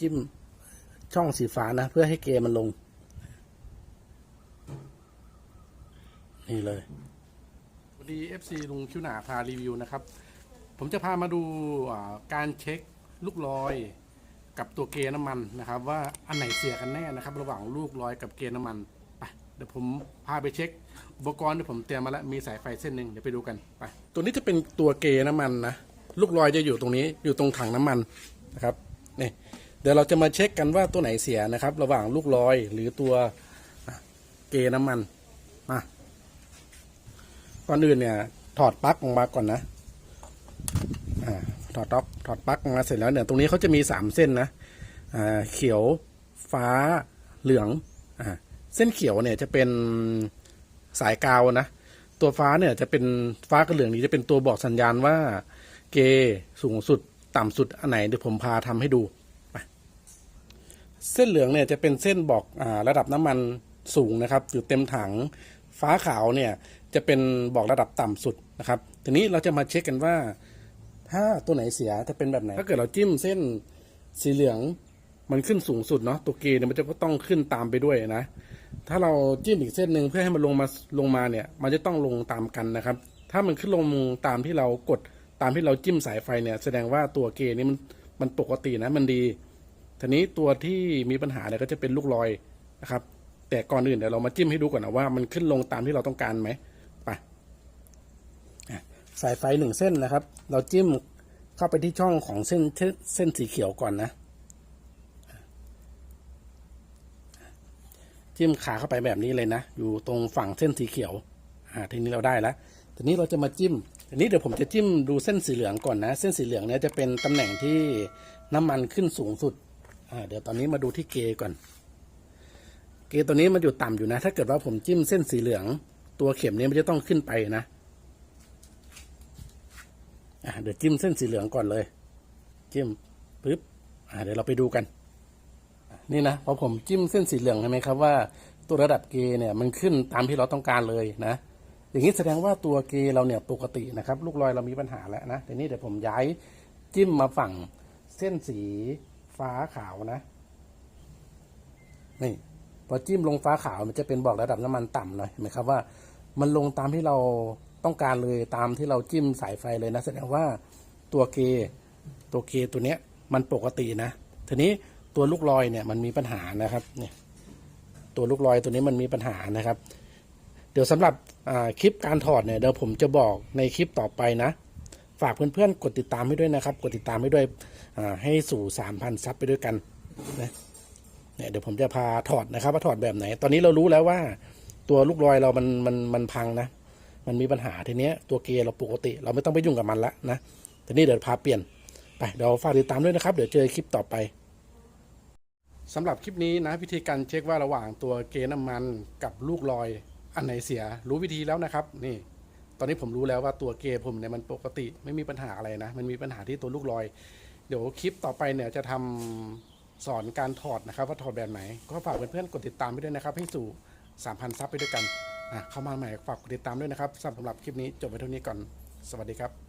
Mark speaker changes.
Speaker 1: จิ้มช่องสีฟ้านะ เพื่อให้เกมันลง นี่เลยสวัสดี FC ลุงคิวหนาพารีวิวนะครับ ผมจะพามาดูอ่าการเช็คลูกลอยกับตัวเกน้ำมันนะครับ ว่าอันไหนเสียกันแน่นะครับ ระหว่างลูกลอยกับเกน้ำมันไปเดี๋ยวผมพาไปเช็ค อุปกรณ์ที่ผมเตรียมมาแล้วมีสายไฟเส้นหนึ่งเดี๋ยวไปดูกันไปตัวนี้จะเป็นตัวเกน้ำมันนะลูกลอยจะอยู่ตรงนี้อยู่ตรงถังน้ำมันนะครับนี่เดี๋ยวเราจะมาเช็คกันว่าตัวไหนเสียนะครับ ระหว่างลูกลอยหรือตัวเกน้ำมันมาก่อนอื่นเนี่ย ถอดปลั๊กออกมาก่อนนะอ่าถอดต็อกถอดปลั๊กออกมาเสร็จแล้วเนี่ยตรงนี้เขาจะมีสามเส้นนะอ่าเขียวฟ้าเหลืองอ่าเส้นเขียวเนี่ยจะเป็นสายกาวนะตัวฟ้าเนี่ยจะเป็นฟ้ากับเหลืองนี้จะเป็นตัวบอกสัญญาณว่า เกสูงสุดต่ำสุดอันไหนเดี๋ยวผมพาทำให้ดู เส้นเหลืองเนี่ยจะเป็นเส้นบอกอ่าระดับน้ำมันสูงนะครับ อยู่เต็มถังฟ้าขาวเนี่ยจะเป็นบอกระดับต่ำสุดนะครับ ทีนี้เราจะมาเช็คกันว่า ถ้าตัวไหนเสียจะเป็นแบบไหน ถ้าเกิดเราจิ้มเส้นสีเหลืองมันขึ้นสูงสุดเนาะตัวเกเนี่ยมันจะต้องขึ้นตามไปด้วยนะ ถ้าเราจิ้มอีกเส้นหนึ่งเพื่อให้มันลงมาลงมาเนี่ย มันจะต้องลงตามกันนะครับ ถ้ามันขึ้นลงตามที่เรากดตามที่เราจิ้มสายไฟเนี่ย แสดงว่าตัวเกนี่มันมันปกตินะมันดี ทีนี้ตัวที่มีปัญหาเนี่ยก็จะเป็นลูกลอยนะครับ แต่ก่อนอื่นเดี๋ยวเรามาจิ้มให้ดูก่อนนะว่ามันขึ้นลงตามที่เราต้องการไหมไปสายไฟหนึ่งเส้นนะครับ เราจิ้มเข้าไปที่ช่องของเส้นเส้นสีเขียวก่อนนะจิ้มขาเข้าไปแบบนี้เลยนะ อยู่ตรงฝั่งเส้นสีเขียว อ่า ทีนี้เราได้แล้ว ทีนี้เราจะมาจิ้ม ทีนี้เดี๋ยวผมจะจิ้มดูเส้นสีเหลืองก่อนนะ เส้นสีเหลืองเนี่ยจะเป็นตำแหน่งที่น้ำมันขึ้นสูงสุด เดี๋ยวตอนนี้มาดูที่เกก่อน เกตัวนี้มันอยู่ต่ำอยู่นะ ถ้าเกิดว่าผมจิ้มเส้นสีเหลือง ตัวเข็มเนี้มันจะต้องขึ้นไปนะเดี๋ยวจิ้มเส้นสีเหลืองก่อนเลย จิ้มปึ๊บเดี๋ยวเราไปดูกัน นี่นะพอผมจิ้มเส้นสีเหลืองใช่ไหมครับว่าตัวระดับเกย์เนี่ยมันขึ้นตามที่เราต้องการเลยนะ อย่างนี้แสดงว่าตัวเกย์เราเนี่ยปกตินะครับ ลูกรอยเรามีปัญหาแล้วนะทีนี้เดี๋ยวผมย้ายจิ้มมาฝั่งเส้นสี ฟ้าขาวนะ นี่พอจิ้มลงฟ้าขาวมันจะเป็นบอกระดับน้ำมันต่ำหน่อยเห็นไหมครับว่า มันลงตามที่เราต้องการเลยตามที่เราจิ้มสายไฟเลยนะแสดงว่าตัวเกย์ตัวเกย์ตัวเนี้ย มันปกตินะทีนี้ตัวลูกลอยเนี่ยมันมีปัญหานะครับ เนี่ย ตัวลูกลอยตัวนี้มันมีปัญหานะครับ เดี๋ยวสำหรับคลิปการถอดเนี่ยเดี๋ยวผมจะบอกในคลิปต่อไปนะ ฝากเพื่อนๆ กดติดตามให้ด้วยนะครับ กดติดตามให้ด้วยให้สู่สามพันซับไปด้วยกันนะเนี่ยเดี๋ยวผมจะพาถอดนะครับ ว่าถอดแบบไหน ตอนนี้เรารู้แล้วว่า ตัวลูกลอยเรามันมันมันพังนะ มันมีปัญหาทีเนี้ยตัวเกียร์เราปกติ เราไม่ต้องไปยุ่งกับมันละนะทีนี้เดี๋ยวพาเปลี่ยนไปเดี๋ยวฝากติดตามด้วยนะครับ เดี๋ยวเจอคลิปต่อไปสำหรับคลิปนี้นะวิธีการเช็คว่าระหว่างตัวเกยร์น้ำมันกับลูกลอยอันไหนเสียรู้วิธีแล้วนะครับ นี่ ตอนนี้ผมรู้แล้วว่าตัวเกยร์ผมเนี่ยมันปกติไม่มีปัญหาอะไรนะ มันมีปัญหาที่ตัวลูกลอย เดี๋ยวคลิปต่อไปเนี่ยจะทำสอนการถอดนะครับ ว่าถอดแบบไหน ก็ฝากเพื่อนๆกดติดตามไปด้วยนะครับ ให้สู่ 3,000 ซับไปด้วยกันอะเข้ามาใหม่ฝากกดติดตามด้วยนะครับสำหรับคลิปนี้จบไปเท่านี้ก่อนสวัสดีครับ